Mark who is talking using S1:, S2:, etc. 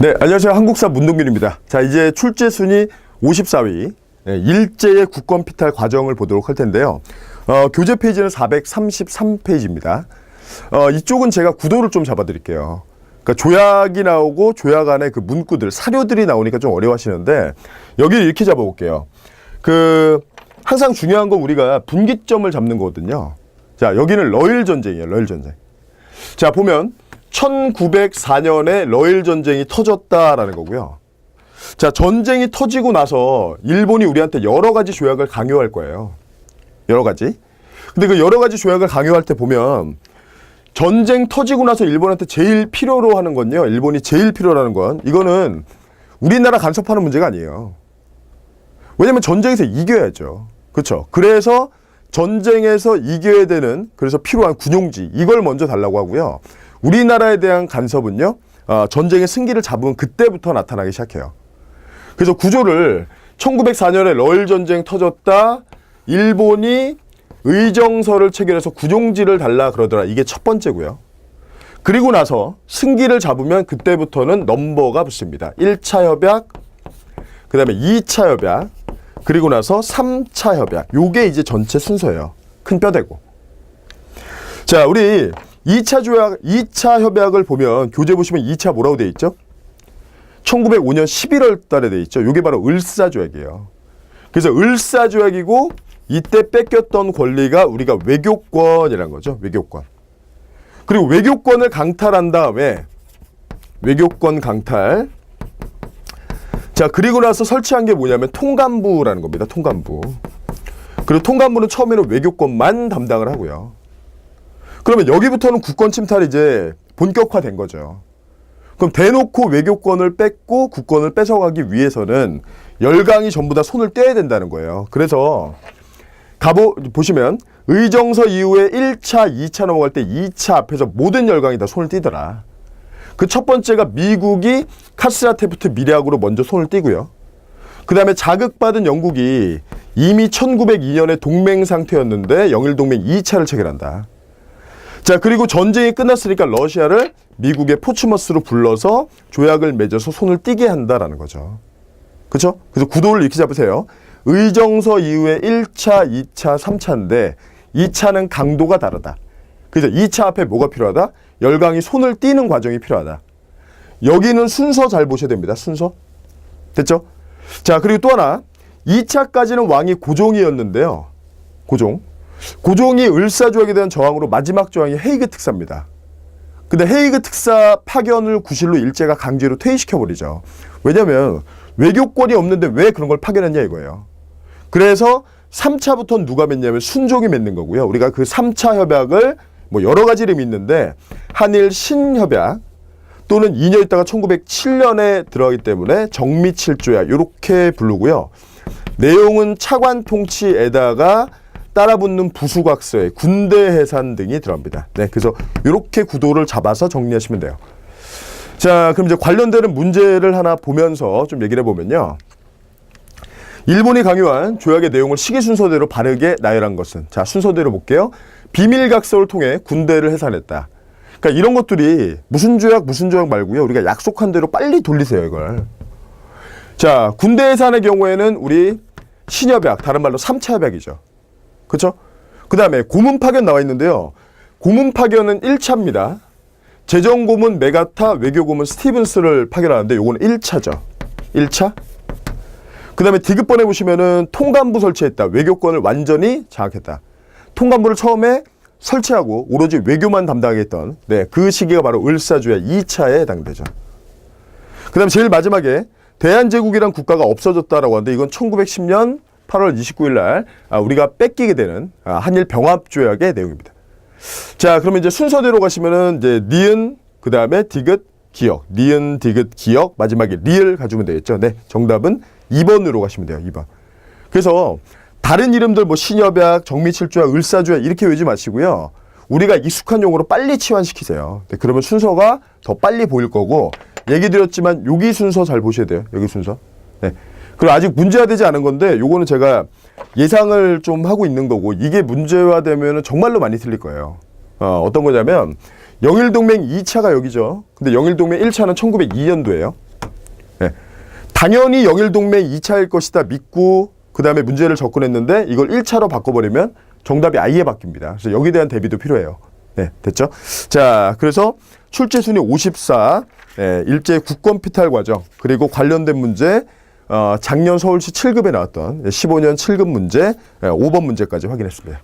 S1: 네, 안녕하세요. 한국사 문동균입니다. 자, 이제 출제 순위 54위. 네, 일제의 국권 피탈 과정을 보도록 할 텐데요. 어, 교재 페이지는 433페이지입니다. 어, 이쪽은 제가 구도를 좀 잡아드릴게요. 그러니까 조약이 나오고 조약 안에 그 문구들, 사료들이 나오니까 좀 어려워하시는데 여기를 이렇게 잡아볼게요. 그 항상 중요한 건 우리가 분기점을 잡는 거거든요. 자, 여기는 러일 전쟁이에요. 러일 전쟁. 자, 보면 1904년에 러일 전쟁이 터졌다라는 거고요. 자, 전쟁이 터지고 나서 일본이 우리한테 여러 가지 조약을 강요할 거예요. 여러 가지. 근데 그 여러 가지 조약을 강요할 때 보면 전쟁 터지고 나서 일본한테 제일 필요로 하는 건요. 일본이 제일 필요로 하는 건 이거는 우리나라 간섭하는 문제가 아니에요. 왜냐면 전쟁에서 이겨야죠. 그렇죠. 그래서 전쟁에서 이겨야 되는 그래서 필요한 군용지 이걸 먼저 달라고 하고요. 우리나라에 대한 간섭은요. 어, 전쟁의 승기를 잡으면 그때부터 나타나기 시작해요. 그래서 구조를 1904년에 러일 전쟁 터졌다. 일본이 의정서를 체결해서 구종지를 달라 그러더라. 이게 첫 번째고요. 그리고 나서 승기를 잡으면 그때부터는 넘버가 붙습니다. 1차 협약, 그 다음에 2차 협약, 그리고 나서 3차 협약. 요게 이제 전체 순서예요. 큰 뼈대고. 자, 우리 2차 조약, 2차 협약을 보면 교재 보시면 2차 뭐라고 돼 있죠? 1905년 11월 달에 돼 있죠. 요게 바로 을사 조약이에요. 그래서 을사 조약이고 이때 뺏겼던 권리가 우리가 외교권이라는 거죠. 외교권. 그리고 외교권을 강탈한 다음에 외교권 강탈. 자, 그리고 나서 설치한 게 뭐냐면 통감부라는 겁니다. 통감부. 그리고 통감부는 처음에는 외교권만 담당을 하고요. 그러면 여기부터는 국권 침탈이 이제 본격화된 거죠. 그럼 대놓고 외교권을 뺏고 국권을 뺏어가기 위해서는 열강이 전부 다 손을 떼야 된다는 거예요. 그래서 가보 보시면 의정서 이후에 1차, 2차 넘어갈 때 2차 앞에서 모든 열강이 다 손을 떼더라. 그 첫 번째가 미국이 카스라테프트 미략으로 먼저 손을 떼고요. 그 다음에 자극받은 영국이 이미 1902년에 동맹 상태였는데 영일 동맹 2차를 체결한다. 자, 그리고 전쟁이 끝났으니까 러시아를 미국의 포츠머스로 불러서 조약을 맺어서 손을 띄게 한다라는 거죠. 그렇죠? 그래서 구도를 이렇게 잡으세요. 의정서 이후에 1차, 2차, 3차인데 2차는 강도가 다르다. 그래서 2차 앞에 뭐가 필요하다? 열강이 손을 띄는 과정이 필요하다. 여기는 순서 잘 보셔야 됩니다. 순서. 됐죠? 자, 그리고 또 하나. 2차까지는 왕이 고종이었는데요. 고종. 고종이 을사조약에 대한 저항으로 마지막 저항이 헤이그 특사입니다. 근데 헤이그 특사 파견을 구실로 일제가 강제로 퇴위시켜버리죠. 왜냐면 외교권이 없는데 왜 그런 걸 파견했냐 이거예요. 그래서 3차부터는 누가 맺냐면 순종이 맺는 거고요. 우리가 그 3차 협약을 뭐 여러 가지 이름이 있는데 한일 신협약 또는 2년 있다가 1907년에 들어가기 때문에 정미칠조약 이렇게 부르고요. 내용은 차관 통치에다가 따라붙는 부수각서에 군대 해산 등이 들어갑니다. 네, 그래서 이렇게 구도를 잡아서 정리하시면 돼요. 자, 그럼 이제 관련되는 문제를 하나 보면서 좀 얘기를 해보면요. 일본이 강요한 조약의 내용을 시기 순서대로 바르게 나열한 것은 자 순서대로 볼게요. 비밀각서를 통해 군대를 해산했다. 그러니까 이런 것들이 무슨 조약 무슨 조약 말고요. 우리가 약속한 대로 빨리 돌리세요 이걸. 자 군대 해산의 경우에는 우리 신협약 다른 말로 3차 협약이죠. 그렇죠? 그 다음에 고문 파견 나와 있는데요. 고문 파견은 1차입니다. 재정 고문 메가타 외교 고문 스티븐스를 파견하는데 요거는 1차죠. 1차. 그 다음에 디귿번에 보시면은 통감부 설치했다. 외교권을 완전히 장악했다. 통감부를 처음에 설치하고 오로지 외교만 담당했던 네, 그 시기가 바로 을사주의 2차에 해당되죠. 그 다음에 제일 마지막에 대한제국이란 국가가 없어졌다라고 하는데 이건 1910년 8월 29일 날 아, 우리가 뺏기게 되는 아, 한일 병합 조약의 내용입니다. 자, 그러면 이제 순서대로 가시면은 이제 니은 그 다음에 디귿 기억, 니은 디귿 기억 마지막에 리을 가지면 되겠죠. 네, 정답은 2번으로 가시면 돼요. 2번. 그래서 다른 이름들 뭐 신협약, 정미칠조약, 을사조약 이렇게 외우지 마시고요. 우리가 익숙한 용어로 빨리 치환시키세요. 네, 그러면 순서가 더 빨리 보일 거고 얘기 드렸지만 여기 순서 잘 보셔야 돼요. 여기 순서. 네. 그리고 아직 문제화되지 않은 건데 요거는 제가 예상을 좀 하고 있는 거고 이게 문제화되면 정말로 많이 틀릴 거예요. 어, 어떤 거냐면 영일동맹 2차가 여기죠. 근데 영일동맹 1차는 1902년도예요. 당연히 영일동맹 2차일 것이다 믿고 그 다음에 문제를 접근했는데 이걸 1차로 바꿔버리면 정답이 아예 바뀝니다. 그래서 여기에 대한 대비도 필요해요. 네, 됐죠? 자, 그래서 출제 순위 54, 네, 일제 국권 피탈 과정, 그리고 관련된 문제, 어, 작년 서울시 7급에 나왔던 15년 7급 문제, 네, 5번 문제까지 확인했습니다.